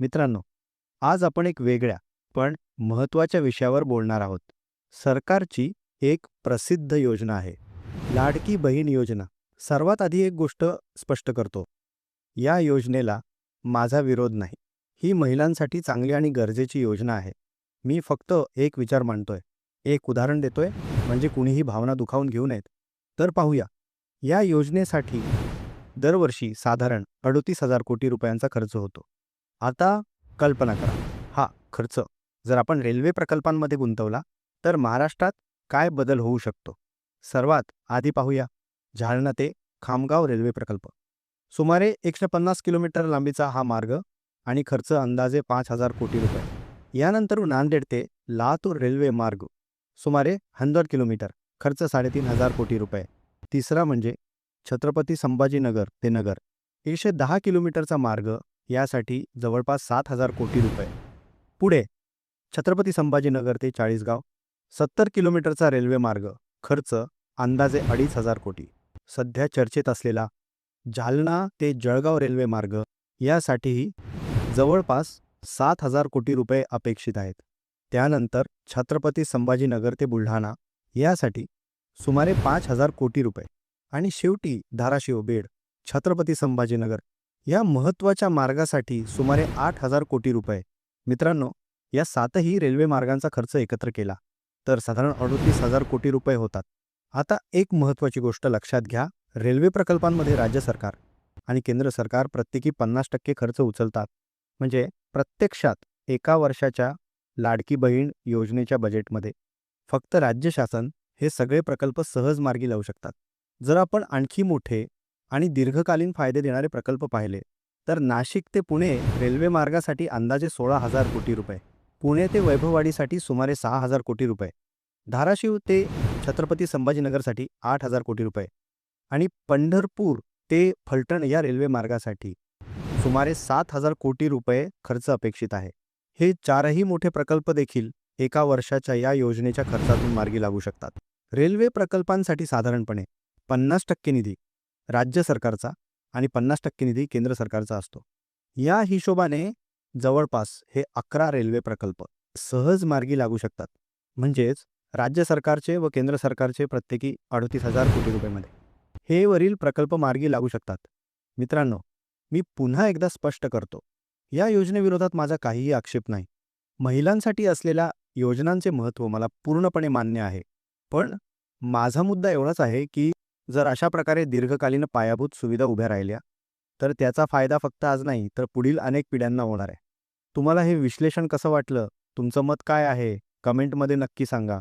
मित्रांनो आज आपण एक वेगळ्या पण महत्त्वाच्या विषयावर बोलणार आहोत. सरकारची एक प्रसिद्ध योजना आहे. लाडकी बहीण योजना. सर्वात आधी एक गोष्ट स्पष्ट करतो. या योजनेला माझा विरोध नाही. ही महिलांसाठी चांगली आणि गरजेची योजना आहे. मी फक्त एक विचार मांडतोय. एक उदाहरण देतोय म्हणजे कुणीही भावना दुखावून घेऊ नयेत. तर पाहूया. या योजनेसाठी दरवर्षी साधारण अडोतीस हजार कोटी रुपयांचा खर्च होतो. आता कल्पना करा. हा खर्च जर आपण रेल्वे प्रकल्पांमध्ये गुंतवला तर महाराष्ट्रात काय बदल होऊ शकतो? सर्वात आधी पाहूया जालना ते खामगाव रेल्वे प्रकल्प. सुमारे एकशे पन्नास किलोमीटर लांबीचा हा मार्ग आणि खर्च अंदाजे पाच हजार कोटी रुपये. यानंतर नांदेड ते लातूर रेल्वे मार्ग सुमारे हंड्रेड किलोमीटर खर्च साडेतीन हजार कोटी रुपये. तिसरा म्हणजे छत्रपती संभाजीनगर ते नगर. एकशे दहा किलोमीटरचा मार्ग यासाठी जवळपास सात हजार कोटी रुपये. पुढे छत्रपती संभाजीनगर ते चाळीसगाव सत्तर किलोमीटरचा रेल्वे मार्ग खर्च अंदाजे अडीच हजार कोटी. सध्या चर्चेत असलेला जालना ते जळगाव रेल्वे मार्ग यासाठीही जवळपास सात हजार कोटी रुपये अपेक्षित आहेत. त्यानंतर छत्रपती संभाजीनगर ते बुलढाणा यासाठी सुमारे पाच हजार कोटी रुपये. आणि शेवटी धाराशिव बेड छत्रपती संभाजीनगर या महत्त्वाच्या मार्गासाठी सुमारे आठ हजार कोटी रुपये. मित्रांनो या सातही रेल्वे मार्गांचा खर्च एकत्र केला तर साधारण अडतीस हजार कोटी रुपये होतात. आता एक महत्त्वाची गोष्ट लक्षात घ्या रेल्वे प्रकल्पांमध्ये राज्य सरकार आणि केंद्र सरकार प्रत्येकी पन्नास टक्के खर्च उचलतात. म्हणजे प्रत्यक्षात एका वर्षाच्या लाडकी बहीण योजनेच्या बजेटमध्ये. फक्त राज्य शासन हे सगळे प्रकल्प सहज मार्गी लावू शकतात. जर आपण आणखी मोठे आणि दीर्घकालीन फायदे देणारे प्रकल्प पाहिले. तर नाशिक ते पुणे रेल्वे मार्गासाठी अंदाजे सोळा हजार कोटी रुपये. पुणे ते वैभववाडीसाठी सुमारे सहा हजार कोटी रुपये. धाराशिव ते छत्रपती संभाजीनगरसाठी आठ हजार कोटी रुपये. आणि पंढरपूर ते फलटण या रेल्वे मार्गासाठी सुमारे सात हजार कोटी रुपये खर्च अपेक्षित आहे. हे चारही मोठे प्रकल्प देखील एका वर्षाच्या या योजनेच्या खर्चातून मार्गी लागू शकतात. रेल्वे प्रकल्पांसाठी साधारणपणे पन्नास टक्के निधी राज्य सरकारचा आणि पन्नास टक्के निधी केंद्र सरकारचा असतो. या हिशोबाने जवळपास हे अकरा रेल्वे प्रकल्प सहज मार्गी लागू शकतात. म्हणजेच राज्य सरकारचे व केंद्र सरकारचे प्रत्येकी अडतीस हजार कोटी रुपयेमध्ये. हे वरील प्रकल्प मार्गी लागू शकतात. मित्रांनो मी पुन्हा एकदा स्पष्ट करतो. या योजनेविरोधात माझा काहीही आक्षेप नाही. महिलांसाठी असलेल्या योजनांचे महत्त्व मला पूर्णपणे मान्य आहे. पण माझा मुद्दा एवढाच आहे की जर अशा प्रकारे दीर्घकालीन पायाभूत सुविधा उभ्या राहिल्या तर त्याचा फायदा फक्त आज नाही तर पुढील अनेक पिढ्यांना होणार आहे. तुम्हाला हे विश्लेषण कसं वाटलं? तुमचं मत काय आहे? कमेंटमध्ये नक्की सांगा.